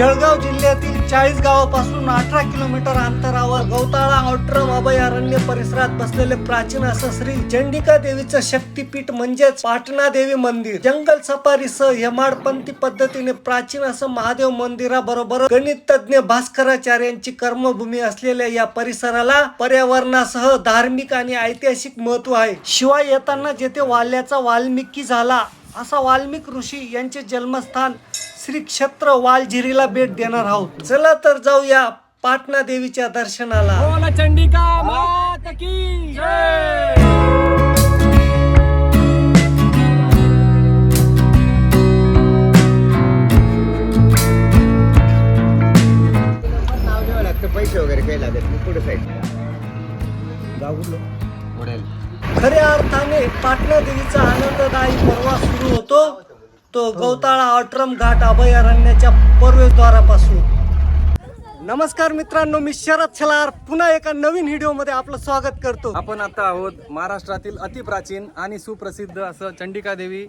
जळगाव जिल्ह्यातील चाळीस गावापासून अठरा किलोमीटर अंतरावर गौताळा ऑट्रम अभयारण्य परिसरात बसलेले प्राचीन असं श्री चंडिका देवीचं शक्तीपीठ म्हणजेच पाटणा देवी मंदिर. जंगल सफारीसह हेमाडपंथी पद्धतीने प्राचीन असं महादेव मंदिराबरोबर गणित तज्ञ भास्कराचार्यांची कर्मभूमी असलेल्या या परिसराला पर्यावरणासह धार्मिक आणि ऐतिहासिक महत्त्व आहे. शिवाय येताना जेथे वाल्याचा वाल्मिकी झाला असा वाल्मिक ऋषी यांचे जन्मस्थान श्री क्षेत्र वालझिरीला भेट देणार आहोत. चला तर जाऊया पाटणा देवीच्या दर्शनाला. चंडिका मात की पैसे वगैरे काही लागत नाही पुढे साईड खऱ्या अर्थाने पाटणा देवीचा आनंददायी प्रवास सुरू होतो. तो गौताळा ऑट्रम घाट अभयारण्याच्या प्रवेशद्वारापासून. नमस्कार मित्रांनो मी शरद छलार पुन्हा एका नवीन व्हिडिओमध्ये आपलं स्वागत करतो. आपण आता आहोत महाराष्ट्रातील अतिप्राचीन आणि सुप्रसिद्ध असं चंडिका देवी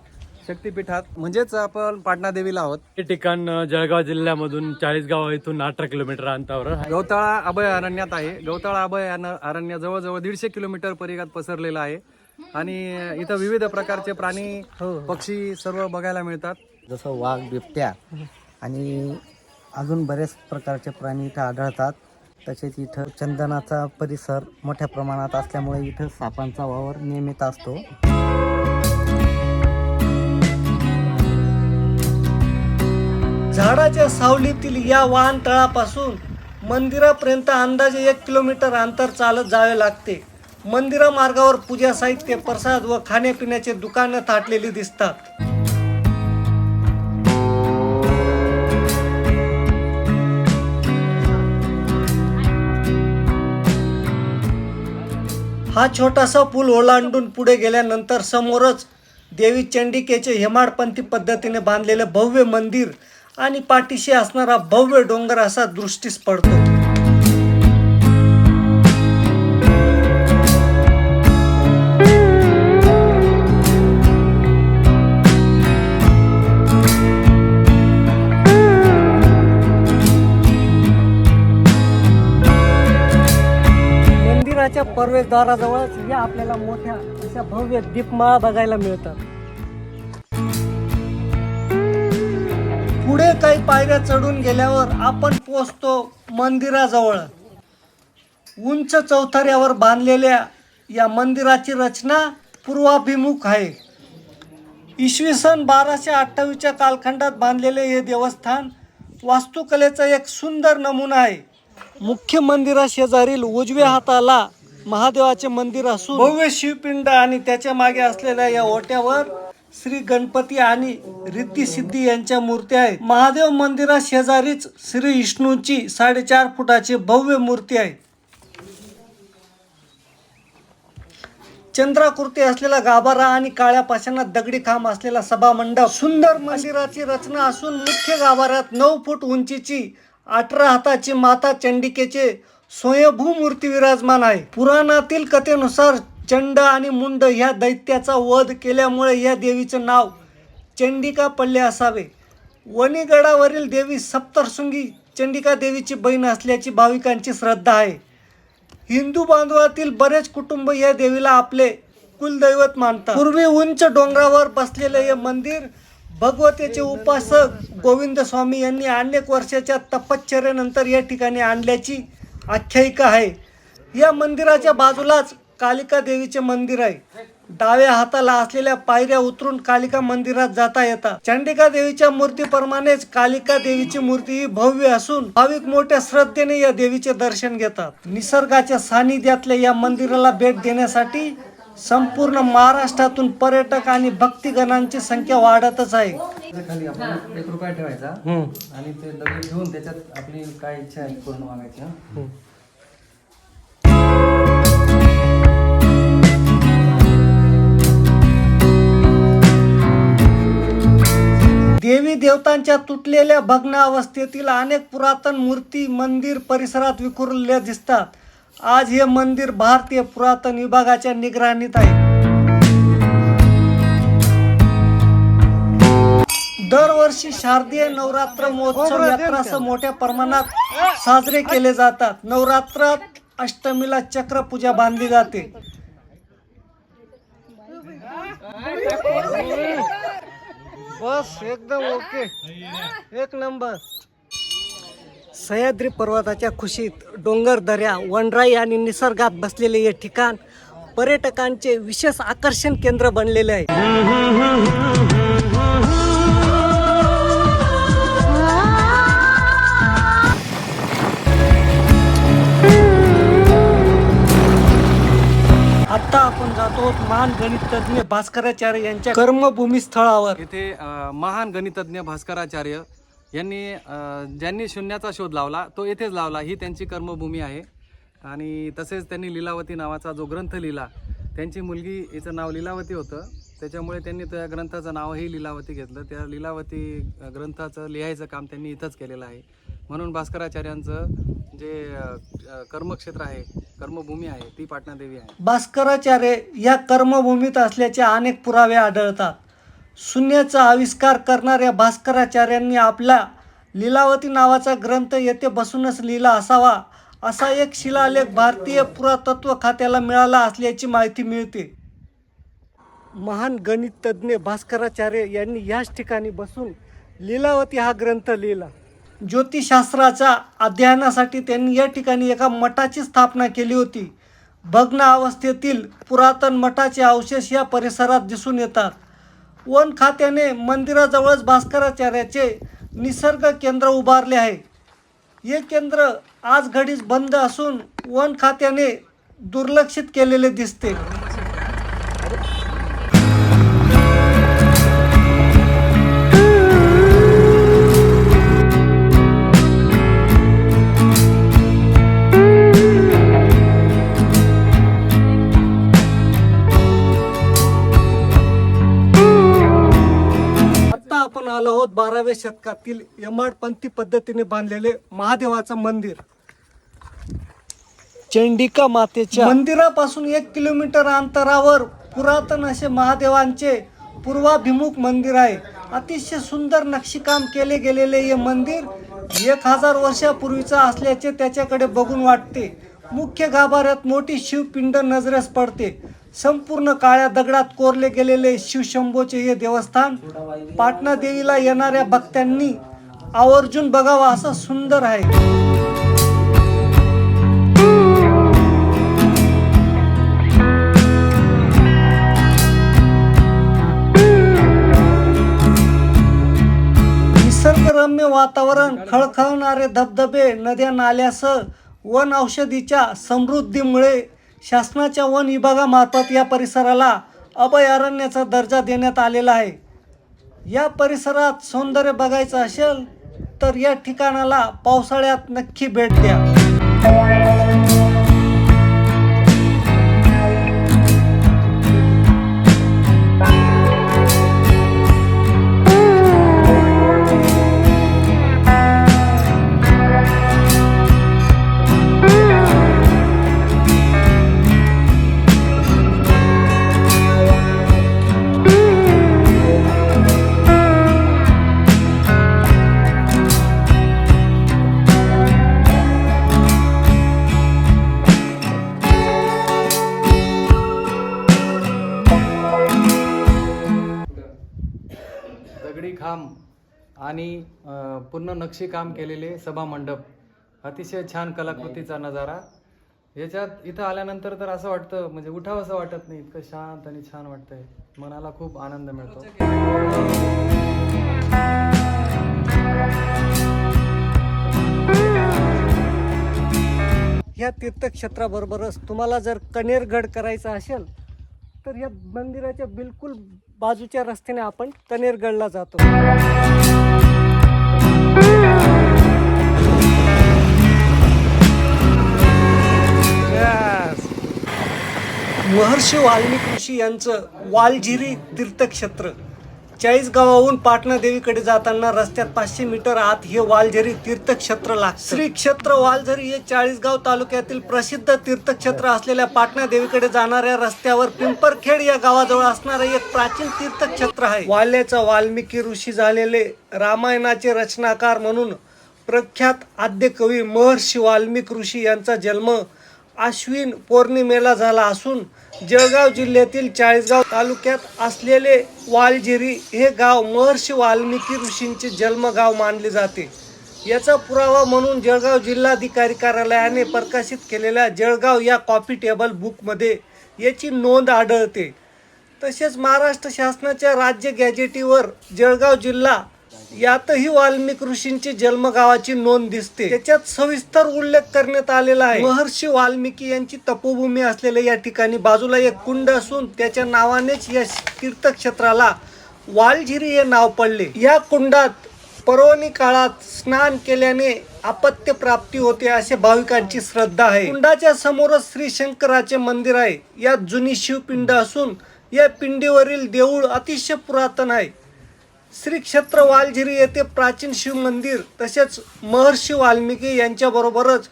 शक्तीपीठात. म्हणजेच आपण पाटणा देवीला आहोत. हे ठिकाण जळगाव जिल्ह्यामधून चाळीस गाव इथून अठरा किलोमीटर अंतरावर. गौताळा अभयारण्यात आहे. गौताळा अभयारण्य अरण्य जवळजवळ दीडशे किलोमीटर परिघात पसरलेलं आहे. आणि इथं विविध प्रकारचे प्राणी पक्षी सर्व बघायला मिळतात. जसं वाघ बिबट्या आणि अजून बरेच प्रकारचे प्राणी इथं आढळतात. तसेच इथं चंदनाचा परिसर मोठ्या प्रमाणात असल्यामुळे इथं सापांचा वावर नियमित असतो. झाडाच्या सावलीतील या वाहनतळापासून मंदिरापर्यंत अंदाजे एक किलोमीटर अंतर चालत जावे लागते. मंदिरा मार्गावर पूजा साहित्य प्रसाद व खाण्यापिण्याचे दुकानं थाटलेली दिसतात. हा छोटासा पूल ओलांडून पुढे गेल्यानंतर समोरच देवी चंडिकेचे हेमाडपंथी पद्धतीने बांधलेले भव्य मंदिर आणि पाठीशी असणारा भव्य डोंगर असा दृष्टीस पडतो. मंदिराच्या प्रवेशद्वाराजवळच या आपल्याला मोठ्या अशा भव्य दीपमाळा बघायला मिळतात. पुढे काही पायऱ्या चढून गेल्यावर आपण पोचतो मंदिराजवळ. उंच चौथऱ्यावर बांधलेल्या या मंदिराची रचना पूर्वाभिमुख आहे. इसवी सन बाराशे अठ्ठावीसच्या कालखंडात बांधलेले हे देवस्थान वास्तुकलेचा एक सुंदर नमुना आहे. मुख्य मंदिराशेजारील उजव्या हाताला महादेवाचे मंदिर असून भव्य शिवपिंड आणि त्याच्यामागे असलेल्या या ओट्यावर श्री गणपती आणि रिद्धी सिद्धी यांच्या मूर्ती आहेत. महादेव मंदिरा शेजारीच श्री विष्णूची साडेचार फुटाची भव्य मूर्ती आहे. चंद्राकृती असलेला गाभारा आणि काळ्या पाशांना दगडी खांब असलेला सभा मंडप. सुंदर मंदिराची रचना असून मुख्य गाभाऱ्यात नऊ फूट उंचीची अठरा हाताची माता चंडिकेचे स्वयंभू मूर्ती विराजमान आहे. पुराणातील कथेनुसार चंड आणि मुंड ह्या दैत्याचा वध केल्यामुळे या देवीचं नाव चंडिका पडले असावे. वणीगडावरील देवी सप्तशृंगी चंडिका देवीची बहीण असल्याची भाविकांची श्रद्धा आहे. हिंदू बांधवातील बरेच कुटुंब या देवीला आपले कुलदैवत मानतात. पूर्वी उंच डोंगरावर बसलेले हे मंदिर भगवतेचे उपासक गोविंद स्वामी यांनी अनेक वर्षाच्या तपश्चर्यानंतर या ठिकाणी आणल्याची आख्यायिका आहे. या मंदिराच्या बाजूलाच कालिका देवीचे मंदिर आहे. डाव्या हाताला असलेल्या पायऱ्या उतरून कालिका मंदिरात जाता येतात. चंडिका देवीच्या मूर्तीप्रमाणेच कालिका देवीची मूर्ती ही भव्य असून भाविक मोठ्या श्रद्धेने या देवीचे दर्शन घेतात. निसर्गाच्या सानिध्यातल्या या मंदिराला भेट देण्यासाठी संपूर्ण महाराष्ट्रातून पर्यटक आणि भक्तिगणांची संख्या वाढतच आहे. खाली आपण एक रुपया ठेवायचा. आणि ते दगड ठेवून त्याच्यात आपली काय इच्छा आहे पूर्ण मागायची हं? देवी देवतांच्या तुटलेल्या भग्न अवस्थेतील अनेक पुरातन मूर्ती मंदिर परिसरात विखुरलेल्या दिसतात. आज हे मंदिर भारतीय पुरातन विभागाच्या निगराणीत आहे. दरवर्षी शारदीय नवरात्र महोत्सव यात्रा मोठ्या प्रमाणात साजरे केले जातात. नवरात्रात अष्टमीला चक्र पूजा बांधली जाते. बस एकदम ओके. एक नंबर. सह्याद्री पर्वताच्या खुशीत डोंगर दऱ्या वनराई आणि निसर्गात बसलेले हे ठिकाण पर्यटकांचे विशेष आकर्षण केंद्र बनलेले आहे. आता आपण जातो आहोत महान गणित तज्ञ भास्कराचार्य यांच्या कर्मभूमी स्थळावर. इथे अ, महान गणितज्ञ भास्कराचार्य यांनी ज्यांनी शून्याचा शोध लावला तो येथेच लावला. ही त्यांची कर्मभूमी आहे. आणि तसेच त्यांनी लिलावती नावाचा जो ग्रंथ लिहिला त्यांची मुलगी हिचं नाव लिलावती होतं. त्याच्यामुळे त्यांनी त्या ग्रंथाचं नावही लिलावती घेतलं. त्या लिलावती ग्रंथाचं लिहायचं काम त्यांनी इथंच केलेलं आहे. म्हणून भास्कराचार्यांचं जे कर्मक्षेत्र आहे कर्मभूमी आहे ती पाटणादेवी आहे. भास्कराचार्य या कर्मभूमीत असल्याचे अनेक पुरावे आढळतात. शून्याचा आविष्कार करणाऱ्या भास्कराचार्यांनी आपला लीलावती नावाचा ग्रंथ येथे बसूनच लिहिला असावा असा एक शिलालेख भारतीय पुरातत्व खात्याला मिळाला असल्याची माहिती मिळते. महान गणिततज्ञ भास्कराचार्य यांनी याच ठिकाणी बसून लीलावती हा ग्रंथ लिहिला. ज्योतिषशास्त्राच्या अध्ययनासाठी त्यांनी या ठिकाणी एका मठाची स्थापना केली होती. भग्न अवस्थेतील पुरातन मठाचे अवशेष या परिसरात दिसून येतात. वन खात्याने मंदिराजवळच भास्कराचार्याचे निसर्ग केंद्र उभारले आहे. हे केंद्र आज घडीच बंद असून वन खात्याने दुर्लक्षित केलेले दिसते. आलो आहोत बाराव्या शतकातील यमाडपंथी पद्धतीने बांधलेले महादेवाचं मंदिर. चंडिका मातेच्या मंदिरापासून एक किलोमीटर अंतरावर पुरातन असे महादेवांचे पूर्वाभिमुख मंदिर आहे. अतिशय सुंदर नक्षीकाम केले गेलेले हे मंदिर एक हजार वर्षापूर्वीचं असल्याचे त्याच्याकडे बघून वाटते. मुख्य गाभाऱ्यात मोठी शिवपिंड नजरेस पडते. संपूर्ण काळ्या दगडात कोरले गेलेले शिवशंभोचे हे देवस्थान पाटणा देवीला येणाऱ्या भक्तांनी आवर्जून बघावं असं सुंदर आहे. निसर्गरम्य वातावरण खळखळणारे धबधबे नद्या नाल्यासह वन औषधीच्या समृद्धीमुळे शासनाच्या वन विभागामार्फत या परिसराला अभयारण्याचा दर्जा देण्यात आलेला आहे. या परिसरात सौंदर्य बघायचं असेल तर या ठिकाणाला पावसाळ्यात नक्की भेट द्या. खांब आणि पूर्ण नक्षीकाम केलेले सभा मंडप. अतिशय छान कलाकृतीचा नजारा. याच्यात इथं आल्यानंतर तर असं वाटतं म्हणजे उठावं असं वाटत नाही. इतकं शांत आणि छान वाटतंय. मनाला खूप आनंद मिळतो. या तीर्थक्षेत्राबरोबरच तुम्हाला जर कनेरगड करायचा असेल तर या मंदिराच्या बिलकुल बाजूच्या रस्त्याने आपण तनेरगडला जातो. महर्षी वाल्मिक ऋषी यांचं वालझिरी तीर्थक्षेत्र. चाळीस गावाहून पाटणा देवीकडे जाताना रस्त्यात पाचशे मीटर आत हे वालझरी तीर्थक्षेत्र लागतं श्री क्षेत्र वालझरी हे चाळीसगाव तालुक्यातील प्रसिद्ध तीर्थक्षेत्र असलेल्या पाटणा देवीकडे जाणाऱ्या रस्त्यावर पिंपरखेड या गावाजवळ असणारं एक प्राचीन तीर्थक्षेत्र आहे. वाल्याचा वाल्मिकी ऋषी झालेले रामायणाचे रचनाकार म्हणून प्रख्यात आद्य कवी महर्षी वाल्मिक ऋषी यांचा जन्म आश्विन पौर्णिमेला झाला असून जळगाव जिल्ह्यातील चाळीसगाव तालुक्यात असलेले वालझिरी हे गाव महर्षी वाल्मिकी ऋषींचे जन्मगाव मानले जाते. याचा पुरावा म्हणून जळगाव जिल्हाधिकारी कार्यालयाने प्रकाशित केलेल्या जळगाव या कॉफी टेबल बुकमध्ये याची नोंद आढळते. तसेच महाराष्ट्र शासनाच्या राज्य गॅजेटीवर जळगाव जिल्हा यातही वाल्मिक ऋषींची जन्मगावाची नोंद दिसते. त्याच्यात सविस्तर उल्लेख करण्यात आलेला आहे. महर्षी वाल्मिकी यांची तपोभूमी असलेल्या या ठिकाणी बाजूला एक कुंड असून त्याच्या नावानेच या तीर्थक्षेत्राला वालझिरी हे नाव पडले. या कुंडात पर्वणी काळात स्नान केल्याने अपत्य प्राप्ती होते असे भाविकांची श्रद्धा आहे. कुंडाच्या समोरच श्री शंकराचे मंदिर आहे. यात जुनी शिवपिंड असून या पिंडीवरील देऊळ अतिशय पुरातन आहे. श्री क्षेत्र वालझिरी येथे प्राचीन शिव मंदिर तसेच महर्षी वाल्मिकी यांच्याबरोबरच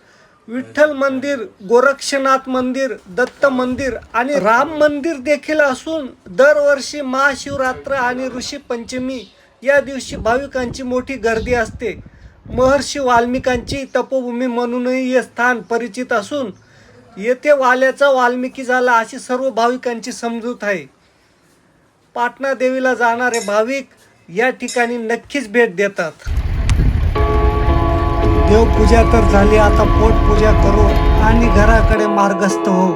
विठ्ठल मंदिर गोरक्षनाथ मंदिर दत्त मंदिर आणि राम मंदिर देखील असून दरवर्षी महाशिवरात्र आणि ऋषी पंचमी या दिवशी भाविकांची मोठी गर्दी असते. महर्षी वाल्मिकांची तपोभूमी म्हणूनही हे स्थान परिचित असून येथे वाल्याचा वाल्मिकी झाला अशी सर्व भाविकांची समजूत आहे. पाटणा देवीला जाणारे भाविक या ठिकाणी नक्कीच भेट देतात. देवपूजा तर झाली आता पोटपूजा करू आणि घराकडे मार्गस्थ होऊ.